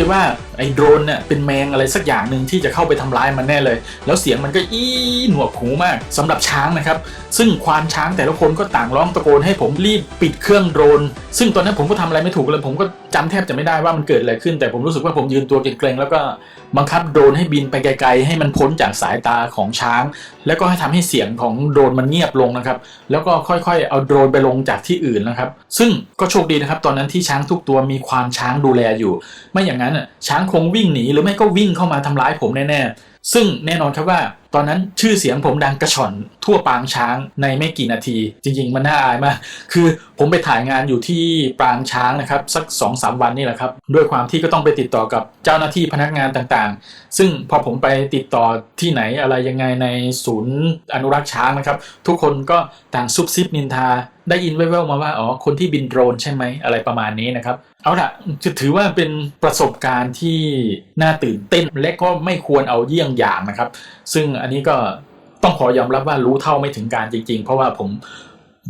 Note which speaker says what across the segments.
Speaker 1: ไปว่าไอ้โดรนเนี่ยเป็นแมงอะไรสักอย่างหนึ่งที่จะเข้าไปทำร้ายมันแน่เลย แล้วเสียงมันก็อี้หนวกหูมากสำหรับช้างนะครับ ซึ่งควานช้างแต่ละคนก็ต่างร้องตะโกนให้ผมรีบปิดเครื่องโดรน ซึ่งตอนนั้นผมก็ทำอะไรไม่ถูกเลยผมก็ จำแทบจะไม่ได้ว่ามันเกิดอะไรขึ้น แต่ผมรู้สึกว่าผมยืนตัวเกรงๆแล้วก็บังคับโดรนให้บินไปไกล ๆ ให้มันพ้นจากสายตาของช้าง แล้วก็ให้ทำให้เสียงของโดรนมันเงียบลงนะครับ แล้วก็ค่อยๆ เอาโดรนไปลงจากที่อื่นนะครับ ซึ่งก็โชคดีนะครับ ตอนนั้นที่ช้างทุกตัวมีควานช้างดูแลอยู่ ไม่อย่างนั้นช้างคงวิ่งหนีหรือไม่ก็วิ่งเข้ามาทำร้ายผมแน่ๆซึ่งแน่นอนครับว่า ตอนนั้นชื่อเสียงผมดังกระชอนทั่วปางช้างในไม่กี่นาที จริง ๆ มันน่าอายมาก คือผมไปถ่ายงานอยู่ที่ปางช้างนะครับ สัก2อสวันนี่แหละครับ ด้วยความที่ก็ต้องไปติดต่อกับเจ้าหน้าที่พนักงานต่างๆ ซึ่งพอผมไปติดต่อที่ไหนอะไรยังไงในศูนย์อนุรักษ์ช้างนะครับ ทุกคนก็ต่างซุบซิบนินทาได้ยินแว่วๆมาว่าอ๋อคนที่บินโดรนใช่ไหมอะไรประมาณนี้นะครับ เอาละจะถือว่าเป็นประสบการณ์ที่น่าตื่นเต้นและก็ไม่ควรเอาเยี่ยงอย่างนะครับ ซึ่งอันนี้ก็ต้องขอยอมรับว่ารู้เท่าไม่ถึงการจริง ๆ เพราะว่าผม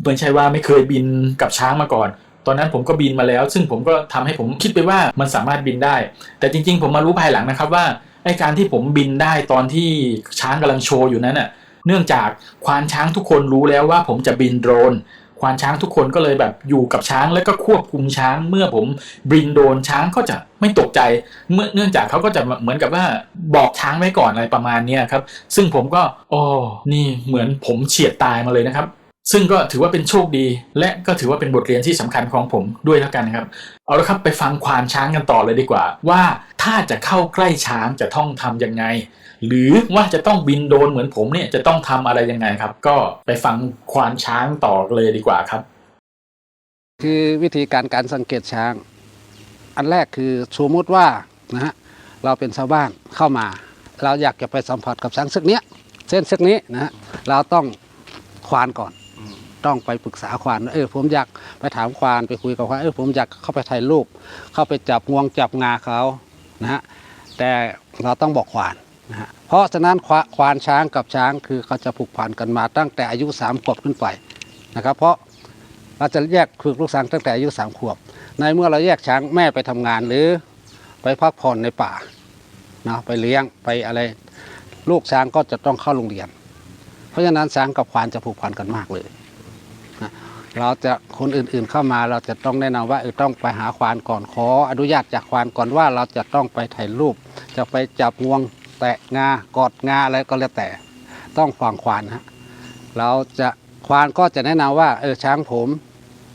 Speaker 1: ไม่ใช่ว่าไม่เคยบินกับช้างมาก่อน ตอนนั้นผมก็บินมาแล้ว ซึ่งผมก็ทำให้ผมคิดไปว่ามันสามารถบินได้ แต่จริง ๆ ผมมารู้ภายหลังนะครับว่าไอการที่ผมบินได้ตอนที่ช้างกำลังโชว์อยู่นั้นน่ะเนื่องจากควานช้างทุกคนรู้แล้วว่าผมจะบินโดรน ควานช้างทุกคนก็เลยแบบอยู่กับช้างแล้วก็ควบคุมช้าง เมื่อผมบินโดนช้างก็จะไม่ตกใจ เมื่อเนื่องจากเขาก็จะเหมือนกับว่าบอกช้างไว้ก่อนอะไรประมาณนี้ครับ ซึ่งผมก็อ๋อนี่เหมือนผมเฉียดตายมาเลยนะครับ ซึ่งก็ถือว่าเป็นโชคดี และก็ถือว่าเป็นบทเรียนที่สำคัญของผมด้วยแล้วกันนะครับ เอาละครับไปฟังควานช้างกันต่อเลยดีกว่า ว่าถ้าจะเข้าใกล้ช้างจะต้องทำยังไง หรือว่าจะต้องบินโดนเหมือนผมเนี่ยจะต้องทำอะไรยังไงครับ ก็ไปฟังควานช้างต่อเลยดีกว่าครับ
Speaker 2: คือวิธีการการสังเกตช้าง อันแรกคือสมมติว่านะฮะเราเป็นชาวบ้านเข้ามา เราอยากจะไปสัมผัสกับช้างซึกเนี้ยเส้นซึกนี้นะฮะเราต้องควานก่อน ต้องไปปรึกษาควานว่าเออผมอยากไปถามควานไปคุยกับควานเออผมอยากเข้าไปถ่ายรูปเข้าไปจับงวงจับงาเขานะฮะแต่เราต้องบอกควานนะฮะเพราะฉะนั้นควาควานช้างกับช้างคือเขาจะผูกพันกันมาตั้งแต่อายุสามขวบขึ้นไปนะครับ เพราะเราจะแยกฝึกลูกช้างตั้งแต่อายุสามขวบ ในเมื่อเราแยกช้างแม่ไปทำงานหรือไปพักผ่อนในป่าเนาะไปเลี้ยงไปอะไรลูกช้างก็จะต้องเข้าโรงเรียน เพราะฉะนั้นช้างกับควานจะผูกพันกันมากเลย เราจะคนอื่นๆเข้ามาเราจะต้องแนะนำว่าเออต้องไปหาควานก่อนขอ อนุญาตจากควานก่อนว่าเราจะต้องไปถ่ายรูป จะไปจับงวงแตะงากอดงาอะไรก็แล้วแต่ ต้องฟังควานฮะเราจะควานก็จะแนะนำว่าเออช้างผม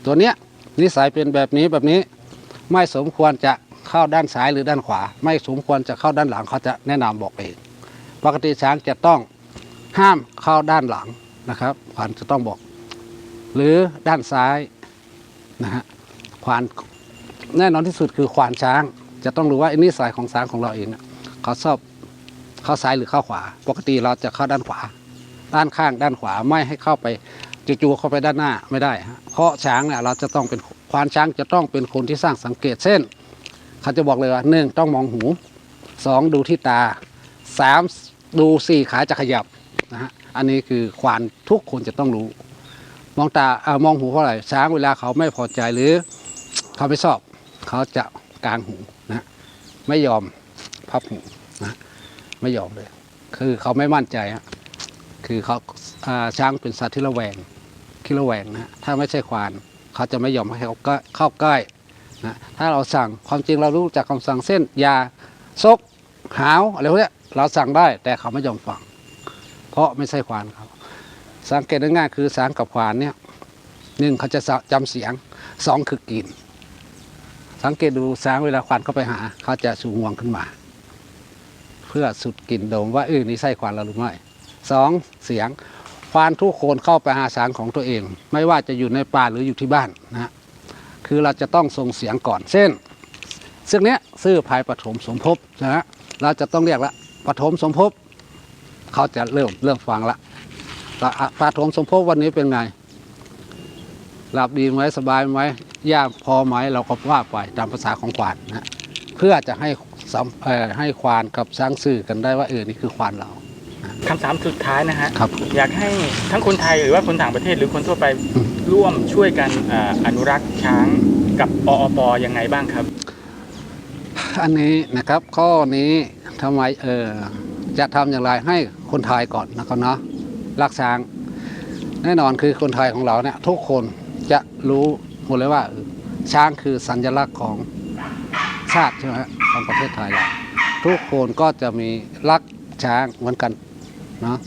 Speaker 2: ตัวเนี้ยนิสัยเป็นแบบนี้แบบนี้ไม่สมควรจะเข้าด้านซ้ายหรือด้านขวา ไม่สมควรจะเข้าด้านหลังเขาจะแนะนำบอกเองปกติช้างจะต้องห้ามเข้าด้านหลังนะครับควานจะต้องบอก หรือด้านซ้ายนะฮะควานแน่นอนที่สุดคือควานช้าง จะต้องรู้ว่าอ้นิสัยของช้างของเราเองเขาชอบเข้าซ้ายหรือเข้าขวา ปกติเราจะเข้าด้านขวา ด้านข้างด้านขวาไม่ให้เข้าไปจู่ๆเข้าไปด้านหน้าไม่ได้ฮะเพราะช้างเนี่ยเราจะต้องเป็นควานช้างจะต้องเป็นคนที่สร้างสังเกตเช่นเขาจะบอกเลยว่าหนึ่งต้องมองหูสองดูที่ตาสามดูสี่ขาจะขยับนะฮะอันนี้คือควานทุกคนจะต้องรู้ มองตาออมองหูเพราะอะไรช้างเวลาเขาไม่พอใจหรือเขาไม่ชอบเขาจะกางหูนะไม่ยอมพับหูนะไม่ยอมเลย คือเขาไม่มั่นใจฮะคือเขาาช้างเป็นสัตว์ที่ระแวงที่ระแวงนะถ้าไม่ใช่ควานเขาจะไม่ยอมให้เขาใกล้เข้าใกล้นะถ้าเราสั่งความจริงเรารู้จักคำสั่งเส้นยาซกหาวอะไรพวกนี้เราสั่งได้แต่เขาไม่ยอมฟัง เพราะไม่ใช่ควานเขา สังเกตง่ายคือช้างกับควานเนี่ยหนึ่งเขาจะจำเสียงสองคือกลิ่นสังเกตดูช้างเวลาควานเข้าไปหา เขาจะสูงวงขึ้นมา เพื่อสุดกลิ่นโดมว่าเออนี่ใช่ควานเราหรือไม่สองเสียงควานทุกคนเข้าไปหาสางของตัวเอง ไม่ว่าจะอยู่ในป่าหรืออยู่ที่บ้านนะคือเราจะต้องส่งเสียงก่อนเช่นซึ่งเนี้ยซื่อภายปฐมสมภพนะเราจะต้องเรียกละปฐมสมภพเขาจะเริ่มเริ่มฟังละ ละอะปฐมสมภพวันนี้เป็นไงหลับดีไหมสบายไหมย่าพอไหมเราก็ว่าไปตามภาษาของควานนะฮะเพื่อจะให้สัมเอ่อให้ควานกับช้างสื่อกันได้ว่าเออนี่คือควานเรา
Speaker 3: คำถามสุดท้ายนะฮะ
Speaker 2: ครับ
Speaker 3: อยากให้ทั้งคนไทยหรือว่าคนต่างประเทศหรือคนทั่วไป
Speaker 2: อืม
Speaker 3: ร่วมช่วยกันอ่าอนุรักษ์ช้างกับออปยังไงบ้างครับ
Speaker 2: อันนี้นะครับข้อนี้ทำไมเออจะทำอย่างไรให้คนไทยก่อนนะครับเนาะ รักช้าง แน่นอนคือคนไทยของเราเนี่ยทุกคนจะรู้หมดเลยว่า ช้างคือสัญลักษณ์ของชาติใช่ไหมฮะของประเทศไทยเราทุกคนก็จะมีรักช้างเหมือนกันเนาะ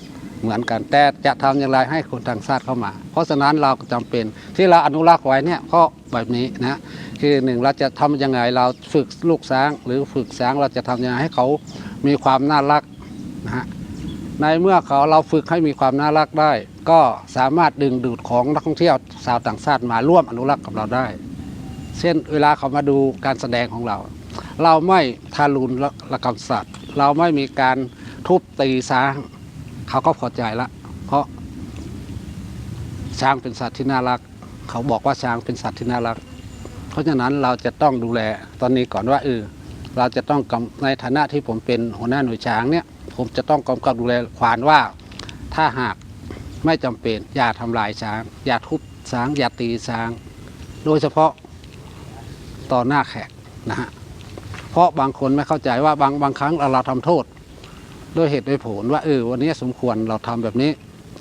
Speaker 2: เหมือนกันแต่จะทำอย่างไรให้คนต่างชาติเข้ามา เพราะฉะนั้นเราก็จำเป็นที่เราอนุรักษ์ไว้เนี่ยเพราะแบบนี้นะคือหนึ่งเราจะทำยังไงเราฝึกลูกช้าง หรือฝึกช้างเราจะทำยังไงให้เขามีความน่ารักนะฮะ ในเมื่อเขาเราฝึกให้มีความน่ารักได้ ก็สามารถดึงดูดของนักท่องเที่ยวชาวต่างชาติมาร่วมอนุรักษ์กับเราได้ เช่นเวลาเขามาดูการแสดงของเรา เราไม่ทารุณละกรรมสัตว์ เราไม่มีการทุบตีช้าง เขาก็พอใจละ เพราะช้างเป็นสัตว์ที่น่ารัก เขาบอกว่าช้างเป็นสัตว์ที่น่ารัก เพราะฉะนั้นเราจะต้องดูแลตอนนี้ก่อนว่าเออเราจะต้องในฐานะที่ผมเป็นหัวหน้าหน่วยช้างเนี่ย ผมจะต้องกำกับดูแลควานว่า ถ้าหากไม่จำเป็นอย่าทำลายช้าง อย่าทุบช้าง อย่าตีช้าง โดยเฉพาะต่อหน้าแขกนะฮะเพราะบางคนไม่เข้าใจว่าบางบางครั้งเราเราทำโทษด้วยเหตุด้วยผลว่าเออวันนี้สมควรเราทำแบบนี้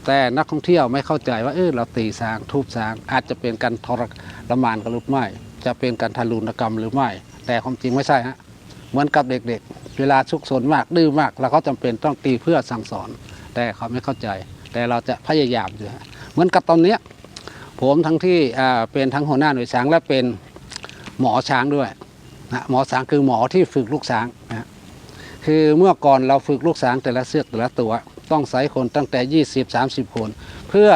Speaker 2: แต่นักท่องเที่ยวไม่เข้าใจว่าเออเราตีช้างทุบช้าง อาจจะเป็นการทรมานกันหรือไม่ จะเป็นการทารุณกรรมหรือไม่ แต่ความจริงไม่ใช่ฮะเหมือนกับเด็กๆ เวลาชุกสนมากดื้อมากเราก็จำเป็นต้องตีเพื่อสั่งสอน แต่เขาไม่เข้าใจ แต่เราจะพยายามอยู่ฮะเหมือนกับตอนเนี้ยผมทั้งที่เป็นทั้งหัวหน้าหน่วยช้างและเป็นหมอช้างด้วยนะหมอช้างคือหมอที่ฝึกลูกช้างนะคือเมื่อก่อนเราฝึกลูกช้างแต่ละเสือกแต่ละตัวต้องใช้คนตั้งแต่ 20 30 คน เพื่อ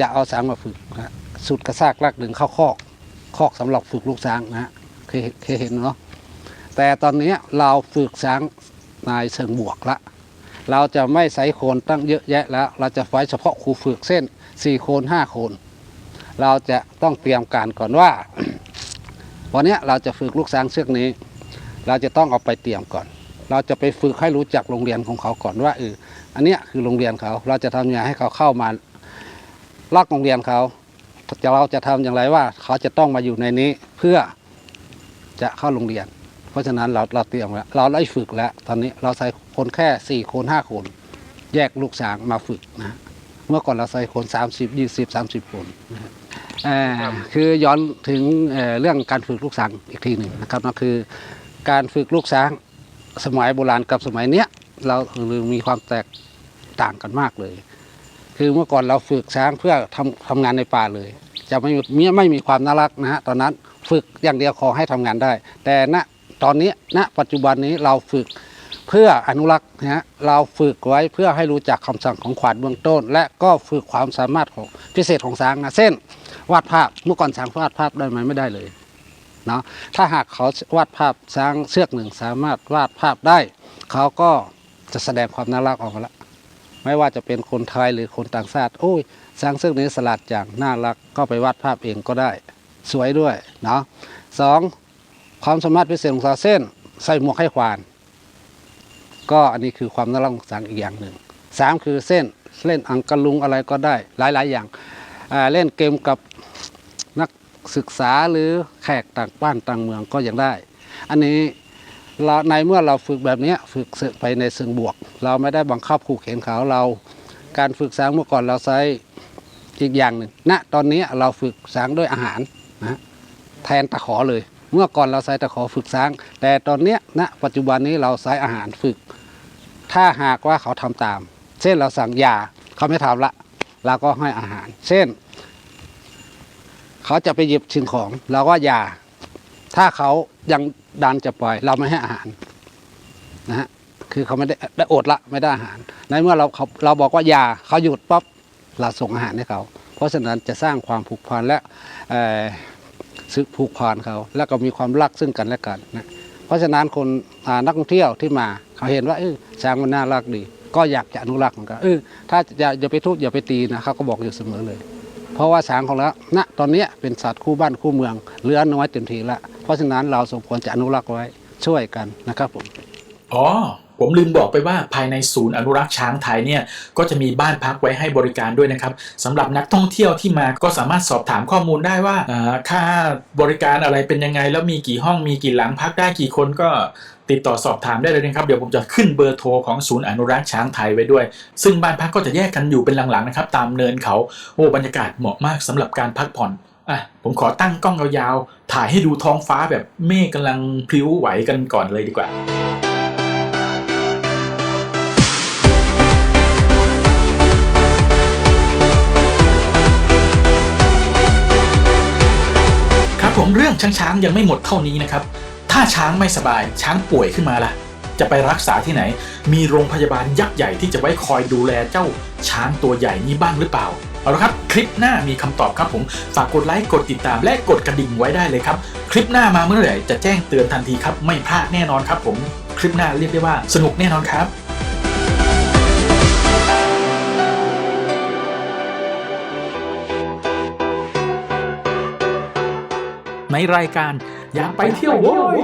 Speaker 2: จะเอาช้างมาฝึกนะสุดกระซากลากดึงเข้าคอกคอกสำหรับฝึกลูกช้างนะฮะเคยเคยเห็นเนาะ แต่ตอนนี้เราฝึกช้างนายเชิงบวกละ เราจะไม่ใช้โคนตั้งเยอะแยะแล้ว เราจะไว้เฉพาะครูฝึกเส้น4โคน5โคน เราจะต้องเตรียมการก่อนว่า วันนี้เราจะฝึกลูกช้างเชือกนี้ เราจะต้องเอาไปเตรียมก่อน เราจะไปฝึกให้รู้จักโรงเรียนของเขาก่อนว่าเอออันนี้คือโรงเรียนเขา เราจะทำยังไงให้เขาเข้ามาลักโรงเรียนเขาจะเราจะทำอย่างไรว่า เขาจะต้องมาอยู่ในนี้เพื่อจะเข้าโรงเรียน ราะฉะนั้นเราเราเตรียมแล้วเราได้ฝึกแล้ว ตอนนี้เราใช้คนแค่สี่คนห้าคน แยกลูกช้างมาฝึกนะเมื่อก่อนเราใช้คน 30 20 30 คนนะฮะเอ่อคือย้อนถึงเอ่อเรื่องการฝึกลูกช้างอีกทีหนึ่งนะครับนั่นคือการฝึกลูกช้างสมัยโบราณกับสมัยเนี้ยเราหรือมีความแตกต่างกันมากเลย คือเมื่อก่อนเราฝึกช้างเพื่อทำทำงานในป่าเลย จะไม่มีไม่มีความน่ารักนะฮะตอนนั้นฝึกอย่างเดียวขอให้ทำงานได้ แต่ณ ตอนนี้ณปัจจุบันนี้เราฝึกเพื่ออนุรักษ์นะฮะเราฝึกไว้เพื่อให้รู้จักคำสั่งของขวัญเบื้องต้น และก็ฝึกความสามารถของพิเศษของช้างนะเช่นวาดภาพเมื่อก่อนช้างวาดภาพได้ไหมไม่ได้เลยเนาะถ้าหากเขาวาดภาพช้างเชือกหนึ่งสามารถวาดภาพได้ เขาก็จะแสดงความน่ารักออกมาละไม่ว่าจะเป็นคนไทยหรือคนต่างชาติโอ้ยช้างเชือกนี้สลัดอย่างน่ารักก็ไปวาดภาพเองก็ได้ สวยด้วยเนาะสอง ความสามารถพิเศษของช้าเส้น ใส่หมวกให้ควาน ก็อันนี้คือความน่ารักของช้างอีกอย่างหนึ่งสามคือเส้นเล่นอังกะลุงอะไรก็ได้หลาย ๆ อย่างอ่าเล่นเกมกับนักศึกษาหรือแขกต่างบ้านต่างเมืองก็ยังได้ อันนี้เราในเมื่อเราฝึกแบบนี้ฝึกไปในเชิงบวก เราไม่ได้บังคับขู่เข็นเขาเรา การฝึกสางเมื่อก่อนเราใช้อีกอย่างหนึ่งณตอนนี้เราฝึกสางด้วยอาหารนะแทนตะขอเลย เมื่อก่อนเราใช้ตะขอฝึกสาง แต่ตอนเนี้ยณปัจจุบันนี้เราใช้อาหารฝึก ถ้าหากว่าเขาทำตาม เช่นเราสั่งยาเขาไม่ทำละเราก็ให้อาหาร เช่น เขาจะไปหยิบสิ่งของเราก็ยา ถ้าเขายังดันจะปล่อย เราไม่ให้อาหารนะฮะคือเขาไม่ได้ได้อดละไม่ได้อาหาร ในเมื่อเราเขาเราบอกว่ายาเขาหยุดปั๊บเราส่งอาหารให้เขา เพราะฉะนั้นจะสร้างความผูกพันและเอ่อ ซึกผูกพันเขา แล้วก็มีความรักซึ่งกันและกันนะเพราะฉะนั้นคนนักท่องเที่ยวที่มาเขาเห็นว่าเออช้างมันน่ารักดี ก็อยากจะอนุรักษ์เหมือนกันเออถ้าจะอย่าไปทุบอย่าไปตีนะเขาก็บอกอยู่เสมอเลย เพราะว่าช้างของเราณตอนนี้เป็นสัตว์คู่บ้านคู่เมืองเหลือน้อยเต็มทีละเพราะฉะนั้นเราสมควรจะอนุรักษ์ไว้ช่วยกันนะครับผม
Speaker 1: อ๋อ ผมลืมบอกไปว่าภายในศูนย์อนุรักษ์ช้างไทยเนี่ยก็จะมีบ้านพักไว้ให้บริการด้วยนะครับสำหรับนักท่องเที่ยวที่มาก็สามารถสอบถามข้อมูลได้ว่าค่าบริการอะไรเป็นยังไง แล้วมีกี่ห้องมีกี่หลังพักได้กี่คนก็ติดต่อสอบถามได้เลยนะครับ เดี๋ยวผมจะขึ้นเบอร์โทรของศูนย์อนุรักษ์ช้างไทยไว้ด้วย ซึ่งบ้านพักก็จะแยกกันอยู่เป็นหลังๆนะครับ ตามเนินเขาโอ้บรรยากาศเหมาะมากสำหรับการพักผ่อนอะผมขอตั้งกล้องยาวๆถ่ายให้ดูท้องฟ้าแบบเมฆกำลังพลิ้วไหวกันก่อนเลยดีกว่า ผมเรื่องช้างช้างๆยังไม่หมดเท่านี้นะครับ ถ้าช้างไม่สบายช้างป่วยขึ้นมาล่ะ จะไปรักษาที่ไหน มีโรงพยาบาลยักษ์ใหญ่ที่จะไว้คอยดูแลเจ้าช้างตัวใหญ่นี้บ้างหรือเปล่า เอาละครับ คลิปหน้ามีคำตอบครับผม ฝากกดไลค์กดติดตามและกดกระดิ่งไว้ได้เลยครับ คลิปหน้ามาเมื่อไหร่จะแจ้งเตือนทันทีครับ ไม่พลาดแน่นอนครับผม คลิปหน้าเรียกได้ว่าสนุกแน่นอนครับ ในรายการอยากไปเที่ยวโว้ย